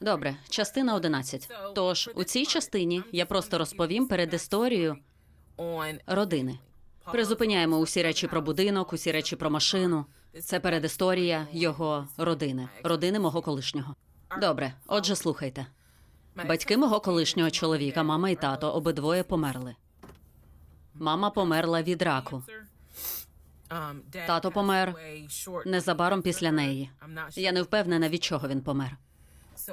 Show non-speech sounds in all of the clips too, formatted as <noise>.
Добре, частина 11. Тож у цій частині я просто розповім перед історією родини. Призупиняємо усі речі про будинок, усі речі про машину. Це передісторія його родини, родини мого колишнього. Добре, отже, слухайте. Батьки мого колишнього чоловіка, мама і тато, обидвоє померли. Мама померла від раку. Тато помер Незабаром після неї. Я не впевнена, від чого він помер.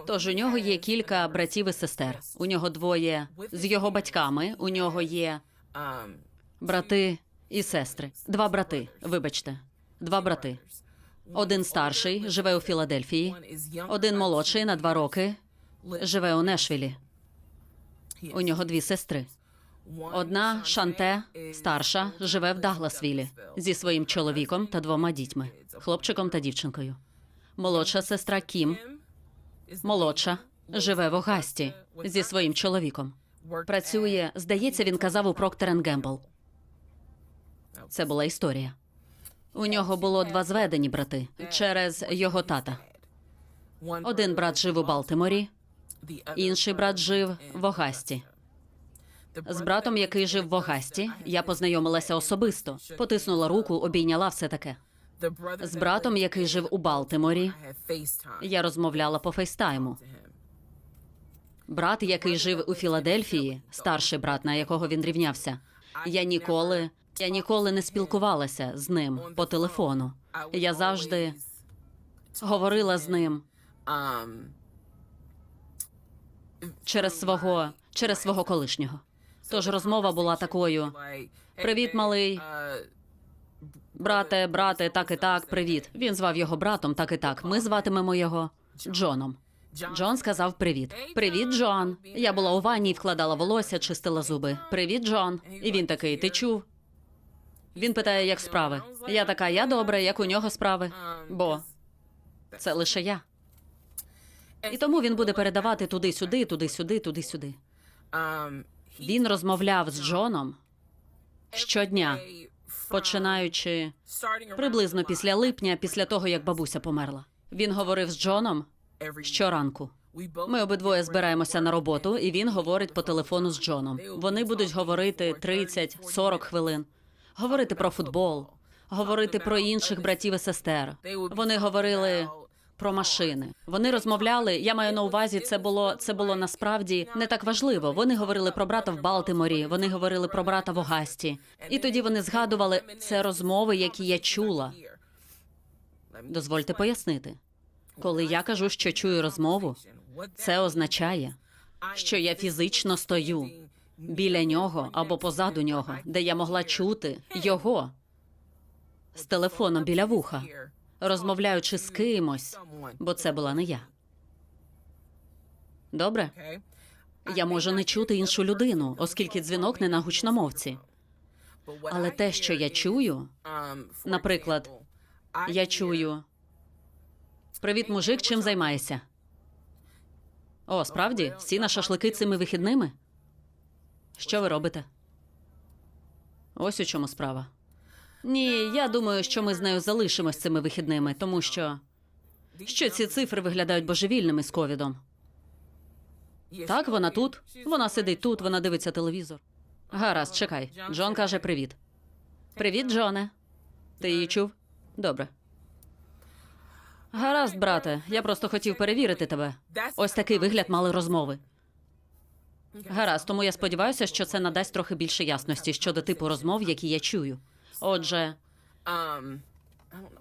Тож у нього є кілька братів і сестер. У нього двоє з його батьками. У нього є брати і сестри. Два брати, вибачте, два брати. Один старший живе у Філадельфії, один молодший на два роки живе у Нешвілі. У нього дві сестри. Одна Шанте, старша, живе в Дагласвілі зі своїм чоловіком та двома дітьми, хлопчиком та дівчинкою. Молодша сестра Кім, молодша, живе в Огасті зі своїм чоловіком. Працює, здається, він казав у Проктер Гембл. Це була історія. У нього було два зведені брати через його тата. Один брат жив у Балтиморі, інший брат жив в Огасті. З братом, який жив в Огасті, я познайомилася особисто, потиснула руку, обійняла все таке. З братом, який жив у Балтиморі, я розмовляла по фейстайму. Брат, який жив у Філадельфії, старший брат, на якого він рівнявся. Я ніколи, я ніколи не спілкувалася з ним по телефону. Я завжди говорила з ним через свого, через свого колишнього. Тож розмова була такою: Привіт, малий. Брате, брате, так і так, привіт. Він звав його братом, так і так. Ми зватимемо його Джоном. Джон сказав привіт. Привіт, Джон. Я була у ванні вкладала волосся, чистила зуби. Привіт, Джон. І він такий: Ти чув? Він питає, як справи. Я така, я добре, як у нього справи. Бо це лише я. І тому він буде передавати туди-сюди, туди-сюди, туди-сюди. Він розмовляв з Джоном щодня, починаючи приблизно після липня, після того як бабуся померла. Він говорив з Джоном щоранку. Ми обидвоє збираємося на роботу, і він говорить по телефону з Джоном. Вони будуть говорити 30-40 хвилин, говорити про футбол, говорити про інших братів і сестер. Вони говорили про машини. Вони розмовляли. Я маю на увазі, це було це було насправді не так важливо. Вони говорили про брата в Балтиморі, вони говорили про брата в Огасті. І тоді вони згадували це розмови, які я чула. Дозвольте пояснити. Коли я кажу, що чую розмову, це означає, що я фізично стою біля нього або позаду нього, де я могла чути його з телефоном біля вуха, розмовляючи з кимось, бо це була не я. Добре? Я можу не чути іншу людину, оскільки дзвінок не на гучномовці. Але те, що я чую, наприклад, я чую Привіт, мужик, чим займаєшся? О, справді, всі на шашлики цими вихідними? Що ви робите? Ось у чому справа. Ні, я думаю, що ми з нею залишимось цими вихідними, тому що. Що ці цифри виглядають божевільними з ковідом. Так, вона тут. Вона сидить тут, вона дивиться телевізор. Гаразд, чекай. Джон каже привіт. Привіт, Джоне. Ти її чув? Добре. Гаразд, брате. Я просто хотів перевірити тебе. Ось такий вигляд мали розмови. Гаразд, тому я сподіваюся, що це надасть трохи більше ясності щодо типу розмов, які я чую. Отже,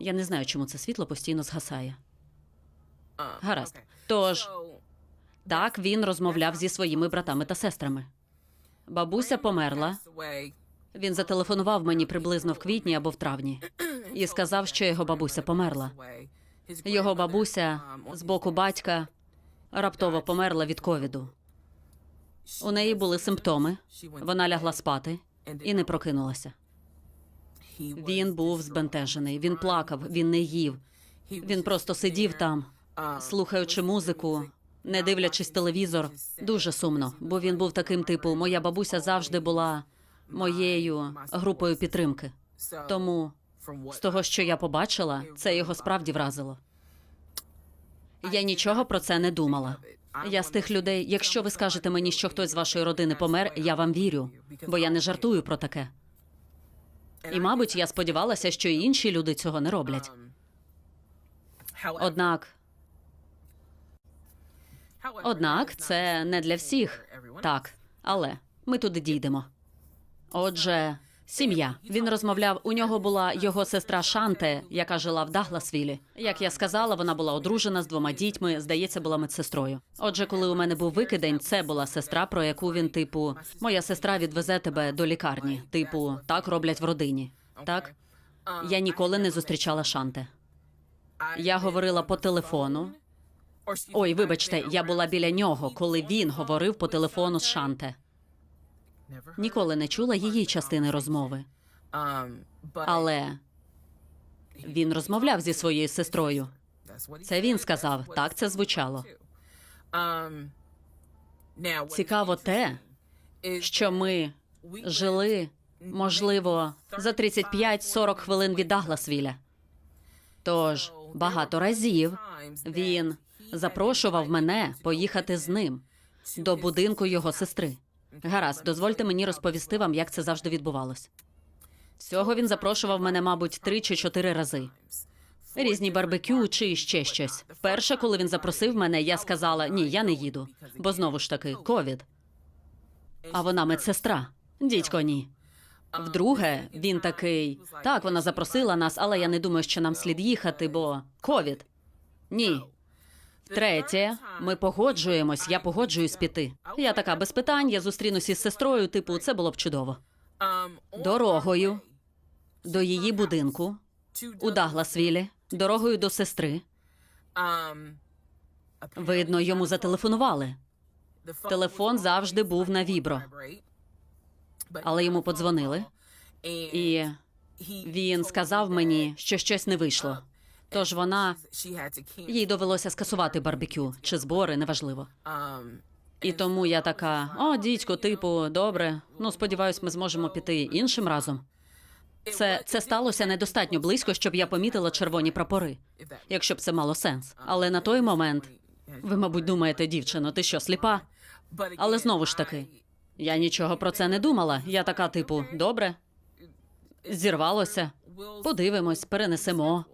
я не знаю, чому це світло постійно згасає. Гаразд. Тож, так він розмовляв зі своїми братами та сестрами. Бабуся померла. Він зателефонував мені приблизно в квітні або в травні <clears throat> і сказав, що його бабуся померла. Його бабуся з боку батька раптово померла від ковіду. У неї були симптоми. Вона лягла спати і не прокинулася. Він був збентежений. Він плакав, він не їв. Він просто сидів там, слухаючи музику, не дивлячись телевізор. Дуже сумно, бо він був таким типу: моя бабуся завжди була моєю групою підтримки. Тому з того, що я побачила, це його справді вразило. Я нічого про це не думала. Я з тих людей, якщо ви скажете мені, що хтось з вашої родини помер, я вам вірю, бо я не жартую про таке. І, мабуть, я сподівалася, що і інші люди цього не роблять. Однак, однак, це не для всіх. Так, але ми туди дійдемо. Отже, сім'я. Він розмовляв. У нього була його сестра Шанте, яка жила в Дагласвілі. Як я сказала, вона була одружена з двома дітьми. Здається, була медсестрою. Отже, коли у мене був викидень, це була сестра, про яку він, типу, моя сестра відвезе тебе до лікарні. Типу, так роблять в родині. Так я ніколи не зустрічала Шанте. Я говорила по телефону. Ой, вибачте, я була біля нього, коли він говорив по телефону з Шанте. Ніколи не чула її частини розмови, але він розмовляв зі своєю сестрою. Це він сказав. Так це звучало. Цікаво те, що ми жили, можливо, за 35-40 хвилин від Дагласвіля. Тож багато разів він запрошував мене поїхати з ним до будинку його сестри. Гаразд, дозвольте мені розповісти вам, як це завжди відбувалось. Всього він запрошував мене, мабуть, три чи чотири рази. Різні барбекю чи ще щось. Вперше, коли він запросив мене, я сказала: ні, я не їду, бо знову ж таки ковід. А вона медсестра. Дідько, ні. Вдруге, він такий: так, вона запросила нас, але я не думаю, що нам слід їхати, бо ковід. Ні. Третє, ми погоджуємось, я погоджуюсь піти. Я така без питань, я зустрінусь із сестрою, типу, це було б чудово. Дорогою до її будинку у Дагласвілі, дорогою до сестри. Видно, йому зателефонували. Телефон завжди був на вібро, але йому подзвонили, і він сказав мені, що щось не вийшло. Тож вона їй довелося скасувати барбекю чи збори, неважливо. І тому я така: о, дідько, типу, добре. Ну, сподіваюсь, ми зможемо піти іншим разом. Це, це сталося недостатньо близько, щоб я помітила червоні прапори, якщо б це мало сенс. Але на той момент ви, мабуть, думаєте, дівчино, ти що, сліпа? Але знову ж таки, я нічого про це не думала. Я така, типу, добре, зірвалося. Подивимось, перенесемо.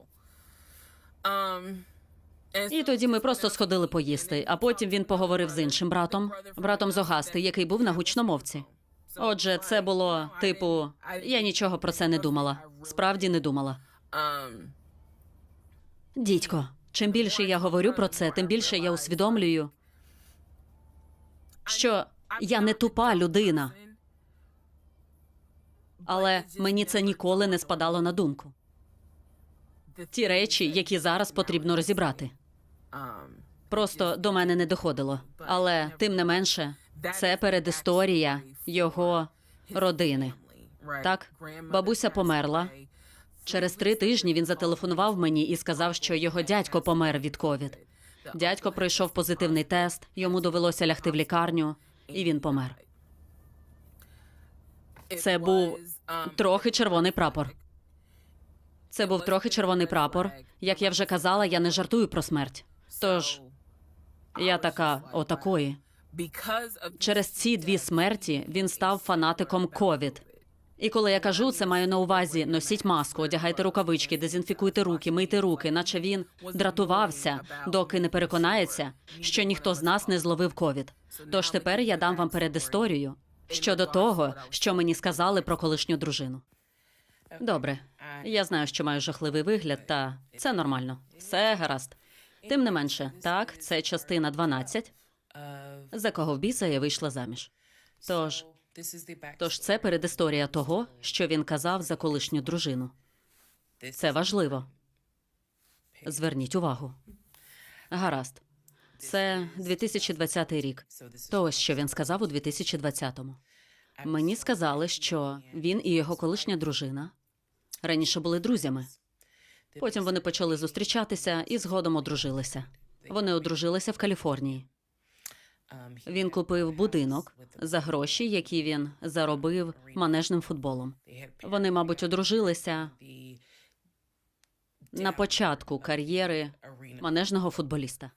І тоді ми просто сходили поїсти. А потім він поговорив з іншим братом, братом з Огасти, який був на гучномовці. Отже, це було типу, я нічого про це не думала. Справді не думала. Дідько, чим більше я говорю про це, тим більше я усвідомлюю, що я не тупа людина, але мені це ніколи не спадало на думку. Ті речі, які зараз потрібно розібрати. Просто до мене не доходило. Але тим не менше, це передісторія його родини. Так, бабуся померла. Через три тижні він зателефонував мені і сказав, що його дядько помер від ковід. Дядько пройшов позитивний тест, йому довелося лягти в лікарню, і він помер. Це був трохи червоний прапор. Це був трохи червоний прапор. Як я вже казала, я не жартую про смерть. Тож я така отакої. Через ці дві смерті він став фанатиком ковід. І коли я кажу, це маю на увазі: носіть маску, одягайте рукавички, дезінфікуйте руки, мийте руки, наче він дратувався, доки не переконається, що ніхто з нас не зловив ковід. Тож тепер я дам вам передісторію щодо того, що мені сказали про колишню дружину. Добре, я знаю, що маю жахливий вигляд, та це нормально. Все гаразд. Тим не менше, так, це частина 12, за кого в біса я вийшла заміж. Тож, тож це передісторія того, що він казав за колишню дружину. Це важливо. Зверніть увагу. Гаразд. Це 2020 рік. То ось що він сказав у 2020-му. Мені сказали, що він і його колишня дружина раніше були друзями. Потім вони почали зустрічатися і згодом одружилися. Вони одружилися в Каліфорнії. Він купив будинок за гроші, які він заробив манежним футболом. Вони, мабуть, одружилися на початку кар'єри манежного футболіста.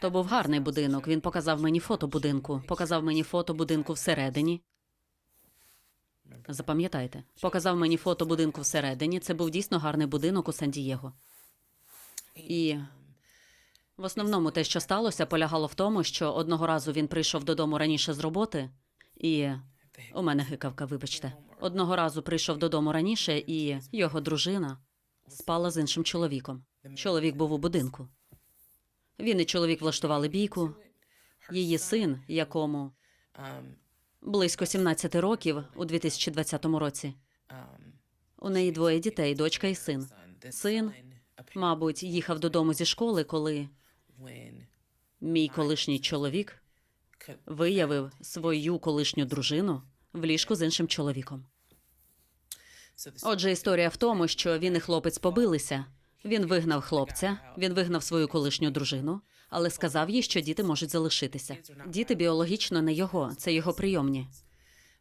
То був гарний будинок. Він показав мені фото будинку, показав мені фото будинку всередині. Запам'ятайте, показав мені фото будинку всередині. Це був дійсно гарний будинок у Сан-Дієго. І в основному те, що сталося, полягало в тому, що одного разу він прийшов додому раніше з роботи, і у мене гикавка, вибачте. Одного разу прийшов додому раніше, і його дружина спала з іншим чоловіком. Чоловік був у будинку. Він і чоловік влаштували бійку. Її син, якому близько 17 років у 2020 році. У неї двоє дітей, дочка і син. Син, мабуть, їхав додому зі школи, коли мій колишній чоловік виявив свою колишню дружину в ліжку з іншим чоловіком. Отже, історія в тому, що він і хлопець побилися. Він вигнав хлопця, він вигнав свою колишню дружину, але сказав їй, що діти можуть залишитися. Діти біологічно не його, це його прийомні.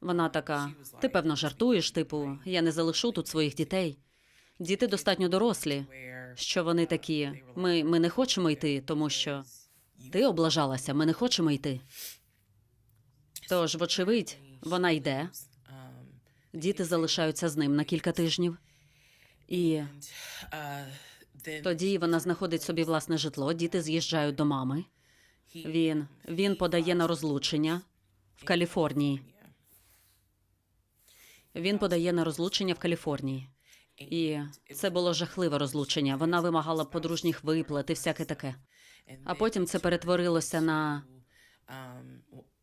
Вона така: ти певно жартуєш, типу, я не залишу тут своїх дітей. Діти достатньо дорослі, що вони такі. Ми, ми не хочемо йти, тому що ти облажалася, ми не хочемо йти. Тож, вочевидь, вона йде, діти залишаються з ним на кілька тижнів, і тоді вона знаходить собі власне житло, діти з'їжджають до мами. Він, він подає на розлучення в Каліфорнії. Він подає на розлучення в Каліфорнії. І це було жахливе розлучення. Вона вимагала подружніх виплат і всяке таке. А потім це перетворилося на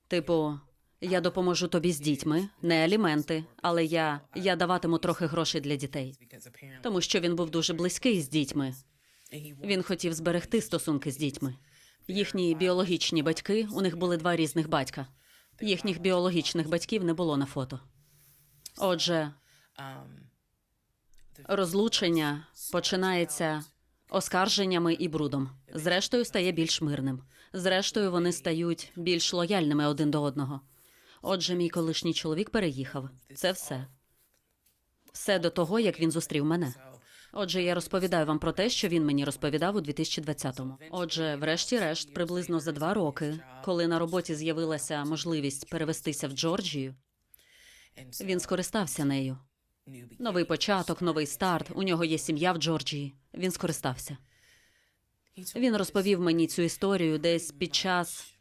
типу: я допоможу тобі з дітьми, не аліменти, але я, я даватиму трохи грошей для дітей. Тому що він був дуже близький з дітьми. Він хотів зберегти стосунки з дітьми. Їхні біологічні батьки, у них були два різних батька. Їхніх біологічних батьків не було на фото. Отже, розлучення починається оскарженнями і брудом. Зрештою, стає більш мирним. Зрештою, вони стають більш лояльними один до одного. Отже, мій колишній чоловік переїхав. Це все. Все до того, як він зустрів мене. Отже, я розповідаю вам про те, що він мені розповідав у 2020-му. Отже, врешті-решт, приблизно за два роки, коли на роботі з'явилася можливість перевестися в Джорджію, він скористався нею. Новий початок, новий старт. У нього є сім'я в Джорджії. Він скористався. Він розповів мені цю історію десь під час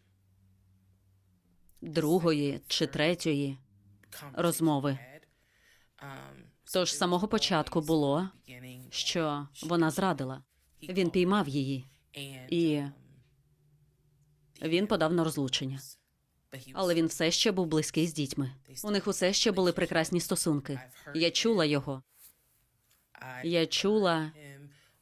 другої чи третьої розмови. Тож з самого початку було, що вона зрадила. Він піймав її, і він подав на розлучення. Але він все ще був близький з дітьми. У них усе ще були прекрасні стосунки. Я чула його. Я чула,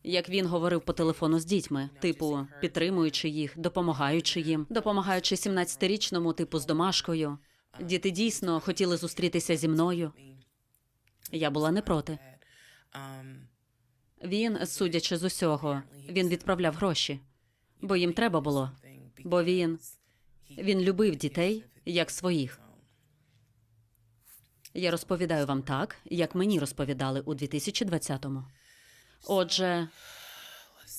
як він говорив по телефону з дітьми, типу, підтримуючи їх, допомагаючи їм, допомагаючи 17-річному, типу, з домашкою. Діти дійсно хотіли зустрітися зі мною. Я була не проти. Він, судячи з усього, він відправляв гроші, бо їм треба було. Бо він він любив дітей як своїх. Я розповідаю вам так, як мені розповідали у 2020-му. Отже,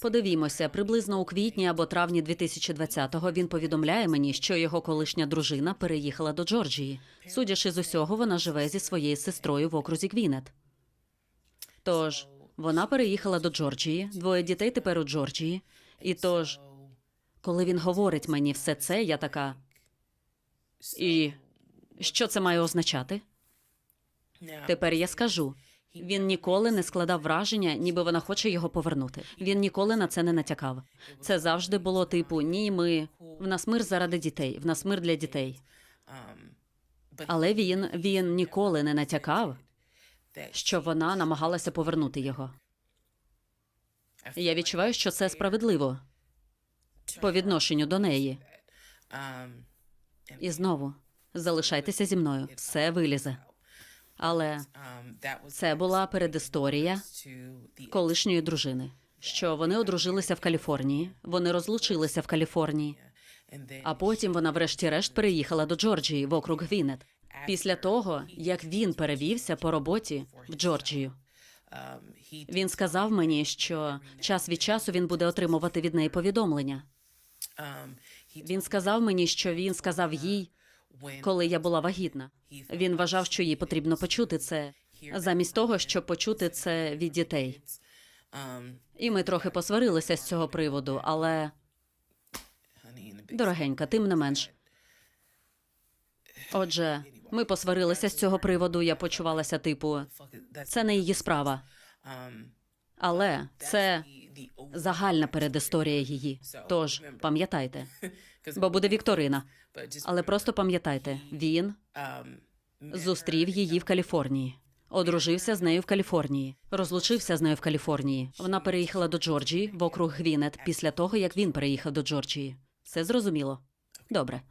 подивімося, приблизно у квітні або травні 2020-го він повідомляє мені, що його колишня дружина переїхала до Джорджії. Судячи з усього, вона живе зі своєю сестрою в окрузі Квінет. Тож вона переїхала до Джорджії, двоє дітей тепер у Джорджії. І тож, коли він говорить мені все це, я така. І що це має означати? Тепер я скажу. Він ніколи не складав враження, ніби вона хоче його повернути. Він ніколи на це не натякав. Це завжди було типу: ні, ми в нас мир заради дітей, в нас мир для дітей. Але він, він ніколи не натякав, що вона намагалася повернути його. Я відчуваю, що це справедливо по відношенню до неї. І знову залишайтеся зі мною, все вилізе. Але це була передісторія колишньої дружини. Що вони одружилися в Каліфорнії, вони розлучилися в Каліфорнії, а потім вона, врешті-решт, переїхала до Джорджії в округ Гвінет. Після того, як він перевівся по роботі в Джорджію. Він сказав мені, що час від часу він буде отримувати від неї повідомлення. Він сказав мені, що він сказав їй, коли я була вагітна. Він вважав, що їй потрібно почути це, замість того, щоб почути це від дітей. І ми трохи посварилися з цього приводу, але дорогенька, тим не менш. Отже, ми посварилися з цього приводу. Я почувалася типу, це не її справа. Але це загальна передісторія її. Тож пам'ятайте, бо буде вікторина. Але просто пам'ятайте, він зустрів її в Каліфорнії. Одружився з нею в Каліфорнії, розлучився з нею в Каліфорнії. Вона переїхала до Джорджії в округ Гвінет після того, як він переїхав до Джорджії. Все зрозуміло? Добре.